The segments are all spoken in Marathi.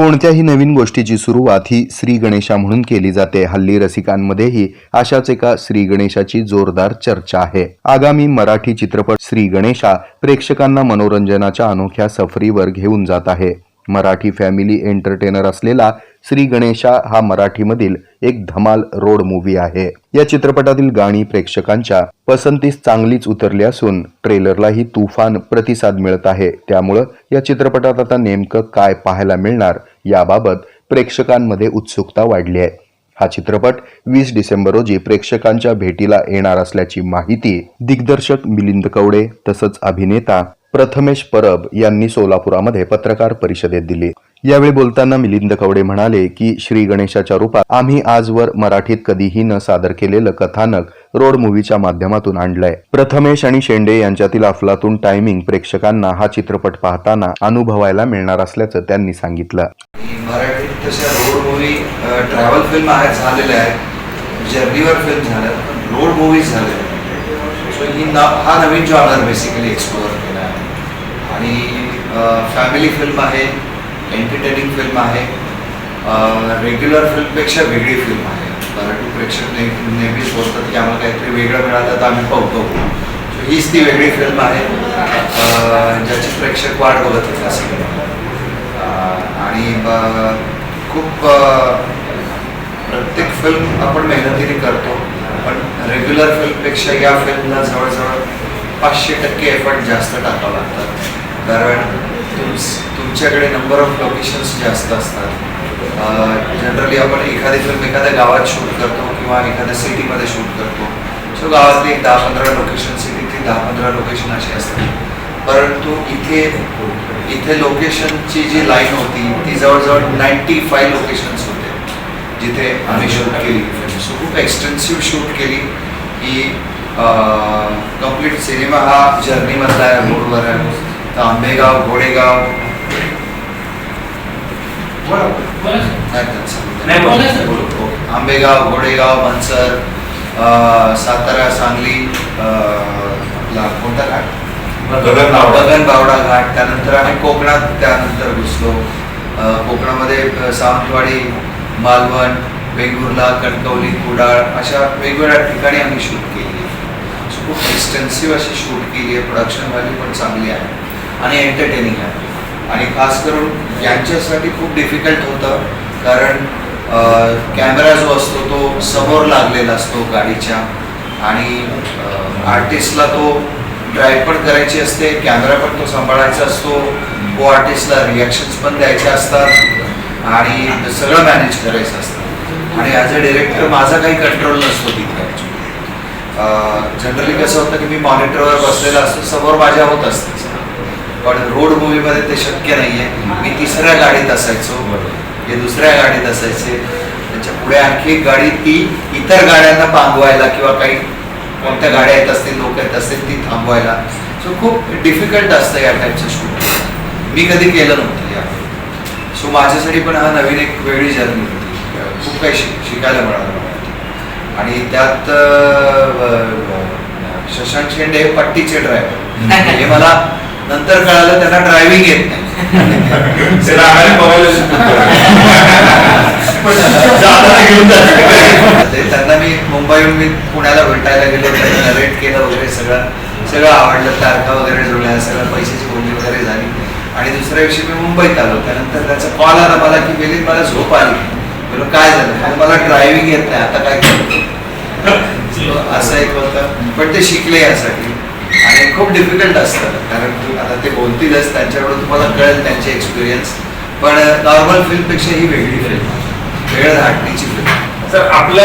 कोणत्याही नवीन गोष्टीची सुरुवात ही श्री गणेशा म्हणून केली जाते. हल्ली रसिकांमध्येही अशाच एका श्री गणेशाची जोरदार चर्चा आहे. आगामी मराठी चित्रपट श्री गणेशा प्रेक्षकांना मनोरंजनाच्या अनोख्या सफरीवर घेऊन जात आहे. मराठी फॅमिली एंटरटेनर असलेला श्री गणेशा हा मराठीमधील एक धमाल रोड मूव्ही आहे. या चित्रपटातील गाणी प्रेक्षकांच्या पसंतीस चांगलीच उतरली असून ट्रेलरलाही तुफान प्रतिसाद मिळत आहे. त्यामुळं या चित्रपटात आता नेमकं काय पाहायला मिळणार याबाबत प्रेक्षकांमध्ये उत्सुकता वाढली आहे. हा चित्रपट वीस डिसेंबर रोजी प्रेक्षकांच्या भेटीला येणार असल्याची माहिती दिग्दर्शक मिलिंद कवडे तसंच अभिनेता प्रथमेश परब यांनी सोलापुरामध्ये पत्रकार परिषदेत दिली. यावेळी बोलताना मिलिंद कवडे म्हणाले की श्री गणेशाच्या रूपात आम्ही आजवर मराठीत कधीही न सादर केलेलं कथानक रोड मूव्हीच्या माध्यमातून आणलंय. प्रथमेश आणि शेंडे यांच्यातील अफलातून टायमिंग प्रेक्षकांना हा चित्रपट पाहताना अनुभवायला मिळणार असल्याचं त्यांनी सांगितलं. मराठीत तशा रोड ट्रॅव्हल फिल्म झालेल्या आहेत. जर्नीवर फिल्म झाल्या रोड मूवीज झाल्या हा नवीन जॉनर बेसिकली एक्सप्लोअर आणि फॅमिली फिल्म आहे एंटरटेनिंग फिल्म आहे रेग्युलर फिल्मपेक्षा वेगळी फिल्म आहे. मराठी प्रेक्षक नेह- नेहमीच बोलतात की आम्हाला काहीतरी वेगळं मिळालं तर आम्ही पाहतो. सो हीच ती वेगळी फिल्म आहे. ज्याची प्रेक्षक वाट बघत होते असं. आणि खूप प्रत्येक फिल्म आपण मेहनतीने करतो पण रेग्युलर फिल्मपेक्षा या फिल्मला जवळजवळ पाचशे टक्के एफर्ट जास्त टाकावं लागतात कारण तुम तुमच्याकडे नंबर ऑफ लोकेशन्स जास्त असतात. जनरली आपण एखादी फिल्म एखाद्या गावात शूट करतो किंवा एखाद्या सिटीमध्ये शूट करतो. सो गावातली एक दहा पंधरा लोकेशन सिटीतली दहा पंधरा लोकेशन अशी असतात. परंतु इथे इथे लोकेशनची जी लाईन होती ती जवळजवळ नाईन्टी फाय लोकेशन्स होते जिथे आम्ही शूट केली. सो खूप एक्सटेन्सिव्ह शूट केली की कंप्लीट सिनेमा हा जर्नीमधला आहे रोडवर आहे. आंबेगाव घोडेगाव. आंबेगाव घोडेगाव मनसर सातारा सांगली अं, आपला कोणता घाट? गगन बावडा. घाट. त्यानंतर आम्ही कोकणात त्यानंतर घुसलो. कोकणामध्ये सावंतवाडी मालवण वेंगुर्ला कणकवली कुडाळ अशा वेगवेगळ्या ठिकाणी आम्ही शूट केली. खूप एक्सटेन्सिव्ह अशी शूट केली आहे. प्रोडक्शन व्हॅल्यू पण चांगली आहे. आणि एंटरटेनिंग आहे. आणि खास करून यांच्यासाठी खूप डिफिकल्ट होतं कारण कॅमेरा जो असतो तो समोर लागलेला असतो गाडीच्या आणि आर्टिस्टला तो ड्राईव्ह पण करायची असते कॅमेरा पण तो सांभाळायचा असतो को आर्टिस्टला रिॲक्शन्स पण द्यायचे असतात आणि सगळं मॅनेज करायचं असतं. आणि ॲज अ डिरेक्टर माझा काही कंट्रोल नसतो तिथे. जनरली कसं होतं की मी मॉनिटरवर बसलेला असतो समोर माझ्या होत असते. पण रोड मूवीमध्ये ते शक्य नाही आहे मी तिसऱ्या गाडीत असायचो. हे दुसऱ्या गाडीत असायचे. त्याच्या पुढे आणखी एक गाडी ती इतर गाड्यांना पांगवायला किंवा काही कोणत्या गाड्या येत असतील लोक येत असतील ती थांबवायला. सो खूप डिफिकल्ट असतं या टाईपचं शूट मी कधी केलं नव्हतं या. सो माझ्यासाठी पण हा नवीन एक वेगळी जर्नी होती. खूप काही शिक शिकायला मिळालं मला. आणि त्यात शशांक शेंडे हे पट्टीचे ड्रायव्हर हे मला नंतर कळालं त्यांना ड्रायव्हिंग येत नाही. त्यांना मी मुंबईहून मी पुण्याला भेटायला गेलो त्यांनी नरेट केलं वगैरे सगळं. सगळं आवडलं तारखा वगैरे जुळल्या सगळं पैशाची बोलणी वगैरे झाली. आणि दुसऱ्या दिवशी मी मुंबईत आलो. त्यानंतर त्याचा कॉल आला मला की बेली मला झोप आली. बोलो काय झालं? "अरे, मला ड्रायव्हिंग येत नाही आता काय करतो? असं एक होतं. पण ते शिकले यासाठी. आणि खूप डिफिकल्ट असतं. कारण तू- आता ते बोलतीलच त्यांच्याकडून तुम्हाला कळेल त्यांचे एक्सपिरियन्स पण नॉर्मल फिल्मपेक्षा ही वेगळी फिल्म वेळ धाटणीची फिल्म सर आपलं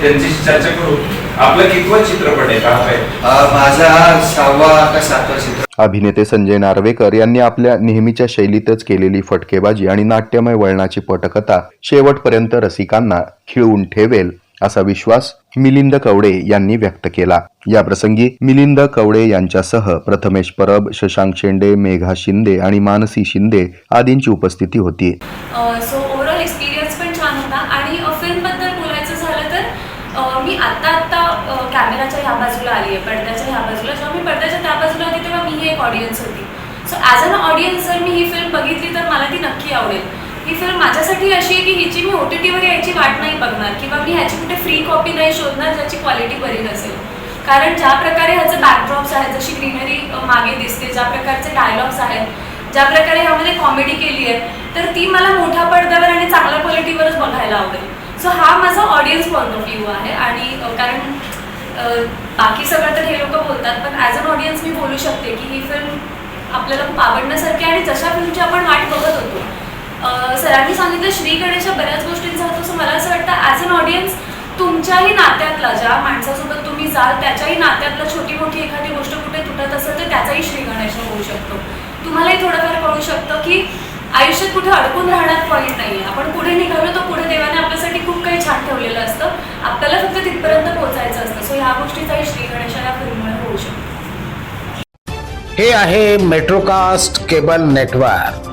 त्यांच्याशी चर्चा करू आपलं कितवा चित्रपट आहे? का काय? अं, माझा सहावा का सातवा चित्र अभिनेते संजय नार्वेकर यांनी आपल्या नेहमीच्या शैलीतच केलेली फटकेबाजी आणि नाट्यमय वळणाची पटकथा शेवटपर्यंत रसिकांना खिळवून ठेवेल. असा विश्वास मिलिंद कवडे यांनी व्यक्त केला. या प्रसंगी मिलिंद कवडे यांच्यासह प्रथमेश परब शशांक शेंडे मेघा शिंदे आणि मानसी शिंदे आदींची उपस्थिती होती. सो ओव्हरऑल एक्सपिरियन्स पण छान होता. आणि फिल्मबद्दल बोलायचं झालं तर मी आत्ता आत्ता कॅमेराच्या ह्या बाजूला आली आहे. पडद्याच्या ह्या बाजूला. जेव्हा मी पडद्याच्या त्या बाजूला होती तेव्हा मी ही एक ऑडियन्स होती. सो ॲज अन ऑडियन्स जर मी ही फिल्म बघितली तर मला ती नक्की आवडेल. ही फिल्म माझ्यासाठी अशी आहे की हिची मी ओ टी टीवर यायची वाट नाही बघणार किंवा मी ह्याची कुठे फ्री कॉपी नाही शोधणार ज्याची क्वालिटी बरी नसेल. कारण ज्या प्रकारे ह्याचं बॅकड्रॉप्स आहेत जशी ग्रीनरी मागे दिसते ज्या प्रकारचे डायलॉग्स आहेत ज्या प्रकारे ह्यामध्ये कॉमेडी केली आहे तर ती मला मोठ्या पडद्यावर आणि चांगल्या क्वालिटीवरच बघायला आवडेल. सो हा माझा ऑडियन्स पॉईंट ऑफ व्ह्यू आहे आणि कारण बाकी सगळं तर हे लोक बोलतात पण ॲज अन ऑडियन्स मी बोलू शकते की ही फिल्म आपल्याला खूप आवडण्यासारखी आणि जशा फिल्मची आपण वाट बघत होतो सरांनी सांगितलं श्री गणेशा बऱ्याच गोष्टींचा होतो. सो मला असं वाटतं ॲज अन ऑडियन्स तुमच्याही नात्यातला ज्या माणसासोबत तुम्ही जाल त्याच्याही नात्यातला छोटी मोठी एखादी गोष्ट कुठे तुटत असेल तर त्याचाही श्री गणेश होऊ शकतो. तुम्हालाही थोडंफार कळू शकतं की आयुष्यात कुठे अडकून राहण्यात पॉईंट नाही आहे आपण पुढे निघालो तर पुढे देवाने आपल्यासाठी खूप काही छान ठेवलेलं असतं. आपल्याला फक्त तिथपर्यंत पोहोचायचं असतं. सो ह्या गोष्टीचाही श्री गणेशाला फिल्ममुळे होऊ शकतो. हे आहे मेट्रोकास्ट केबल नेटवर्क.